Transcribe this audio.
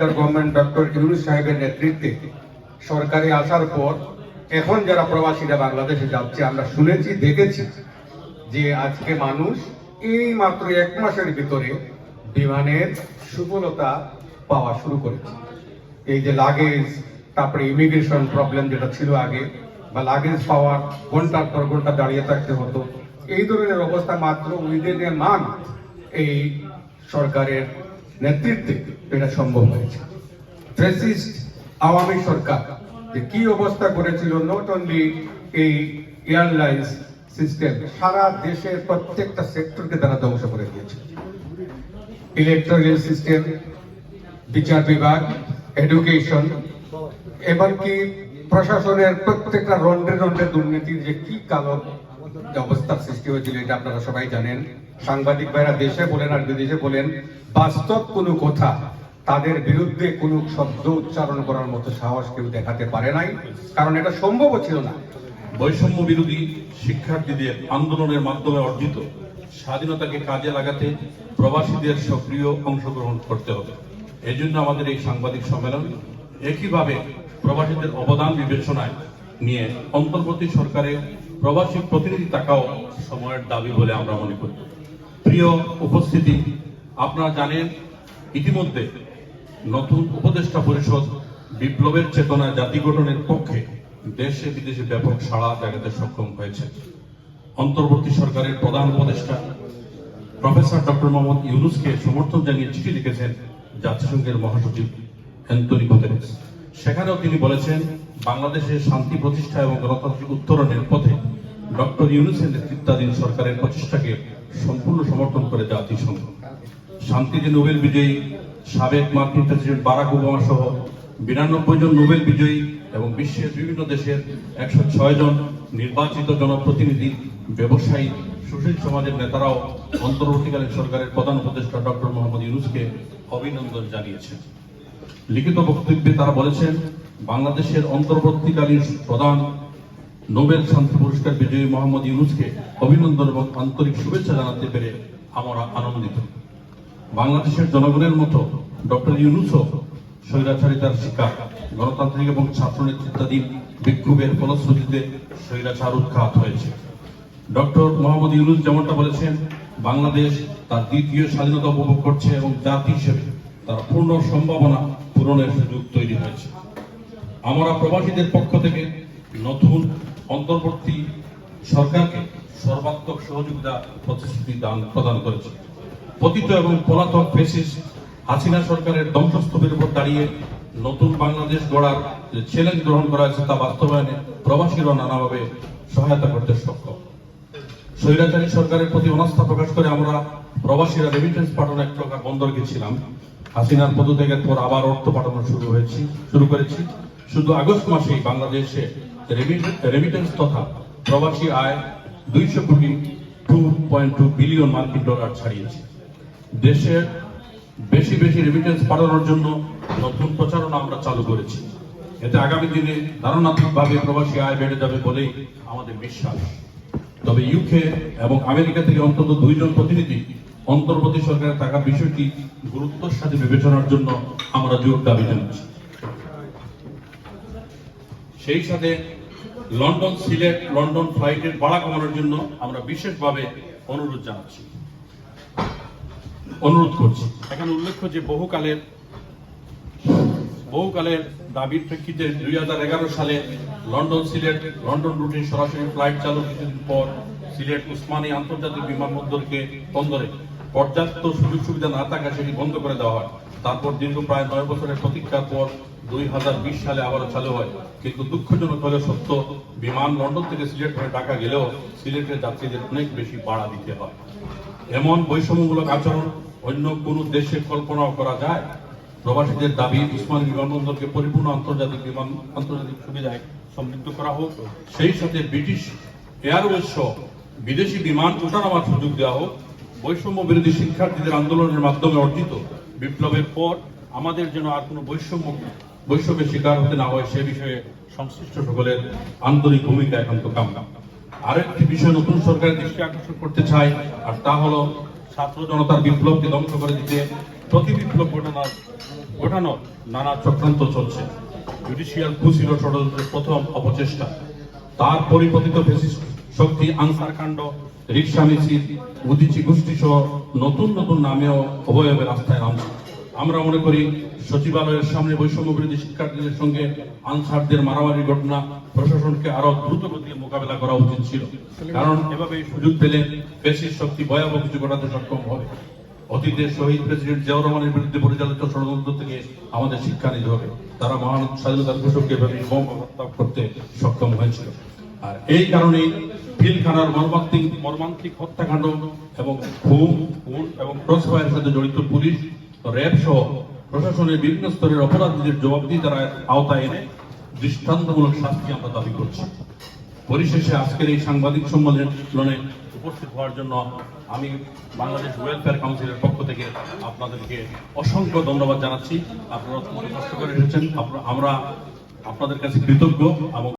Government doctor Yunus সাহেবের নেতৃত্বে সরকারে আসার পর এখন যারা প্রবাসীরা বাংলাদেশে যাচ্ছে, আমরা শুনেছি, দেখেছি যে আজকে মানুষ এই মাত্র এক মাসের ভিতরে বিমানের সুফলতা পাওয়া শুরু করেছে। এই যে লাগেজ তারপরে ইমিগ্রেশন প্রবলেম যেটা ছিল আগে, বা লাগেজ পাওয়ার ঘণ্টার পর ঘণ্টা দাঁড়িয়ে থাকতে হতো, এই ধরনের অবস্থা মাত্র উইদিন এ মান্থ এই সরকারের নেতৃত্বে এটা সম্ভব হয়েছে। ফ্যাসিস্ট আওয়ামী সরকার কি অবস্থা করেছিল নট অনলি এই এয়ারলাইন্স সিস্টেম সারা দেশের প্রত্যেকটা সেক্টরকে তারা ধ্বংস করে দিয়েছে। ইলেকট্রনিক সিস্টেম বিচার বিভাগ এডুকেশন এমনকি প্রশাসনের প্রত্যেকটা রন্ডে রন্ডে দুর্নীতির যে কি কালো অবস্থার সৃষ্টি হয়েছিল, এটা আপনারা সবাই জানেন। সাংবাদিক ভাইরা দেশে বলেন আর বিদেশে বলেন, বাস্তব কোনো কথা তাদের বিরুদ্ধে কোনো শব্দ উচ্চারণ করার মতো সাহস কেউ দেখাতে পারে নাই, কারণ এটা সম্ভব ছিল না। বৈষম্য বিরোধী শিক্ষার্থীদের আন্দোলনের মাধ্যমে অর্জিত স্বাধীনতাকে কাজে লাগাতে প্রবাসীদের সক্রিয় অংশগ্রহণ করতে হবে। এজন্য আমাদের এই সাংবাদিক সম্মেলন একইভাবে প্রবাসীদের অবদান বিবেচনায় নিয়ে অন্তর্বর্তী সরকারের প্রবাসী প্রতিনিধি থাকাও সময়ের দাবি বলে আমরা মনে করি। প্রিয় উপস্থিতি, আপনারা জানেন, ইতিমধ্যে নতুন উপদেষ্টা পরিষদ বিপ্লবের চেতনা জাতি গঠনের পক্ষে দেশে বিদেশে ব্যাপক সাড়া জাগাতে সক্ষম হয়েছে। অন্তর্বর্তী সরকারের প্রধান উপদেষ্টা প্রফেসর ডক্টর মোহাম্মদ ইউনুসকে সমর্থন জানিয়ে চিঠি লিখেছেন জাতিসংঘের মহাসচিব অ্যান্টনি গুতেরেস। সেখানেও তিনি বলেছেন বাংলাদেশের শান্তি প্রতিষ্ঠা এবং গণতান্ত্রিক উত্তরণের পথে ডক্টর ইউনুসের নেতৃত্বাধীন সরকারের প্রচেষ্টাকে সম্পূর্ণ সমর্থন করে জাতিসংঘ শান্তিতে নোবেল বিজয়ী সাবেক মার্কিন প্রেসিডেন্ট বারাক ওবামা সহ বিরানব্বই জন নোবেল বিজয়ী এবং বিশ্বের বিভিন্ন দেশের একশো ছয় জন নির্বাচিত জনপ্রতিনিধি, ব্যবসায়ী, সুশীল সমাজের নেতারাও অন্তর্বর্তীকালীন সরকারের প্রধান উপদেষ্টা ডক্টর মোহাম্মদ ইউনুসকে অভিনন্দন জানিয়েছেন। লিখিত বক্তব্যে তারা বলেছেন, বাংলাদেশের অন্তর্বর্তীকালীন প্রধান নোবেল শান্তি পুরস্কার বিজয়ী মোহাম্মদ ইউনুসকে অভিনন্দন এবং আন্তরিক শুভেচ্ছা জানাতে পেরে আমরা আনন্দিত। বাংলাদেশের জনগণের মতো ডক্টর ইউনুসও স্বৈরাচারিতার শিকার, গণতান্ত্রিক এবং ছাত্র নেতৃত্বাধীন বিক্ষোভের ফলশ্রুতিতে স্বৈরাচার উৎখাত হয়েছে। ডক্টর মোহাম্মদ ইউনুস যেমনটা বলেছেন, বাংলাদেশ তার দ্বিতীয় স্বাধীনতা উপভোগ করছে এবং জাতি হিসেবে তার পূর্ণ সম্ভাবনা পূরণের সুযোগ তৈরি হয়েছে। আমরা প্রবাসীদের পক্ষ থেকে নতুন অন্তর্বর্তী সরকারকে সর্বাত্মক সহযোগিতা প্রতিশ্রুতি দান প্রদান করেছে। পতিত এবং পলাতক ফেসিস হাসিনা সরকারের ধ্বংসস্তূপের উপর দাঁড়িয়ে নতুন বাংলাদেশ গড়ার যে চ্যালেঞ্জ গ্রহণ করা হয়েছে তা বাস্তবায়নে প্রবাসীরা নানাভাবে সহায়তা করতে সক্ষম। স্বৈরাচারী সরকারের প্রতি অনাস্থা প্রকাশ করে আমরা প্রবাসীরা রেমিটেন্স পাঠানো এক প্রকার বন্ধ রেখেছিলাম হাসিনার পদত্যাগের পর আবার অর্থ পাঠানো শুরু হয়েছে শুরু করেছি। শুধু আগস্ট মাসেই বাংলাদেশে রেমিটেন্স তথা প্রবাসী আয় দুইশো কোটি টু পয়েন্ট টু বিলিয়ন মার্কিন ডলার ছাড়িয়েছে। দেশের বেশি বেশি রেমিটেন্স পাঠানোর জন্য নতুন প্রচারণা আমরা চালু করেছি। এতে আগামী দিনে ধারণাত্মকভাবে প্রবাসী আয় বেড়ে যাবে বলেই আমাদের বিশ্বাস। তবে ইউকে এবং আমেরিকা থেকে অন্তত দুইজন প্রতিনিধি অন্তর্বর্তী সরকারের থাকার বিষয়টি গুরুত্বের সাথে বিবেচনার জন্য আমরা জোর দাবি জানাচ্ছি। সেই সাথে লন্ডন সিলেট, লন্ডন ফ্লাইটের ভাড়া কমানোর জন্য আমরা বিশেষভাবে অনুরোধ জানাচ্ছি। অনুরোধ করছি। এখানে উল্লেখ্য যে বহুকালের বহুকালের দাবির প্রেক্ষিতে দুই হাজার এগারো সালে লন্ডন সিলেট, লন্ডন রুটে সরাসরি ফ্লাইট চালু কিছুদিন পর সিলেট উসমানী আন্তর্জাতিক বিমানবন্দরকে বন্দরে পর্যাপ্ত সুযোগ সুবিধা না থাকা সেটি বন্ধ করে দেওয়া হয়। তারপর দীর্ঘ প্রায় নয় বছরের প্রতীক্ষার পর দুই হাজার বিশ সালে আবারও চালু হয়। কিন্তু দুঃখজনক হলে সত্য, বিমান লন্ডন থেকে সিলেট হয়ে ঢাকা গেলেও সিলেটের যাত্রীদের অনেক বেশি ভাড়া দিতে হয়। এমন বৈষম্যমূলক আচরণ অন্য কোনো দেশে কল্পনাও করা যায়? প্রবাসীদের দাবি, উসমান বিমানবন্দরকে পরিপূর্ণ আন্তর্জাতিক বিমান, আন্তর্জাতিক সুবিধায় সমৃদ্ধ করা হোক, সেই সাথে ব্রিটিশ এয়ারওয়েজ সহ বিদেশি বিমান ওঠানামার সুযোগ দেওয়া হোক বৈষম্য বিরোধী শিক্ষার্থীদের আন্দোলনের মাধ্যমে অর্জিত বিপ্লবের পর আমাদের যেন আর কোনো বৈষম্য, বৈষম্যের শিকার হতে না হয়, সে বিষয়ে সংশ্লিষ্ট সকলের আন্তরিক ভূমিকা একান্ত কামনা আরেকটি বিষয় নতুন সরকারের দৃষ্টি আকর্ষণ করতে চাই, আর তা হলো ছাত্র জনতার বিপ্লবকে ধ্বংস করে দিতে প্রতি বিপ্লব ঘটনার, ঘটানোর নানা চক্রান্ত চলছে। জুডিশিয়াল কুশিল ষড়যন্ত্রের প্রথম অপচেষ্টা। তার পরিপতিত শক্তি আনসার কাণ্ড রিক্সা মিছিল উদিচি গোষ্ঠী সহ নতুন নতুন নামেও অবয়বে রাস্তায় নামছে আমরা মনে করি, সচিবালয়ের সামনে বৈষম্য বিরোধী শিক্ষার্থীদের সঙ্গে আনসারদের মারামারি ঘটনা প্রশাসনকে আরও দ্রুত গতিতে মোকাবেলা করা উচিত ছিল। কারণ এভাবে সুযোগ পেলে পেশির শক্তি, ভয়াবহ কিছু ঘটাতে সক্ষম হবে। অতীতে শহীদ প্রেসিডেন্ট জিয়াউর রহমানের বিরুদ্ধে পরিচালিত ষড়যন্ত্র থেকে আমাদের শিক্ষা নিতে হবে। তারা মহান স্বাধীনতার ঘোষককে এভাবে করতে সক্ষম হয়েছিল। আর এই কারণেই পিলখানার মর্মান্তিক মর্মান্তিক হত্যাকাণ্ড এবং খুন খুন এবং ক্রসফায়ারের সাথে জড়িত পুলিশ র্যাব সহ প্রশাসনের বিভিন্ন স্তরের অপরাধীদের জবাবদিহিতার আওতায় এনে দৃষ্টান্তমূলক শাস্তি আমরা দাবি করছি। পরিশেষে আজকের এই সাংবাদিক সম্মেলনে উপস্থিত হওয়ার জন্য আমি বাংলাদেশ ওয়েলফেয়ার কাউন্সিলের পক্ষ থেকে আপনাদেরকে অসংখ্য ধন্যবাদ জানাচ্ছি। আপনারা কষ্ট করে এসেছেন। আমরা আপনাদের কাছে কৃতজ্ঞ এবং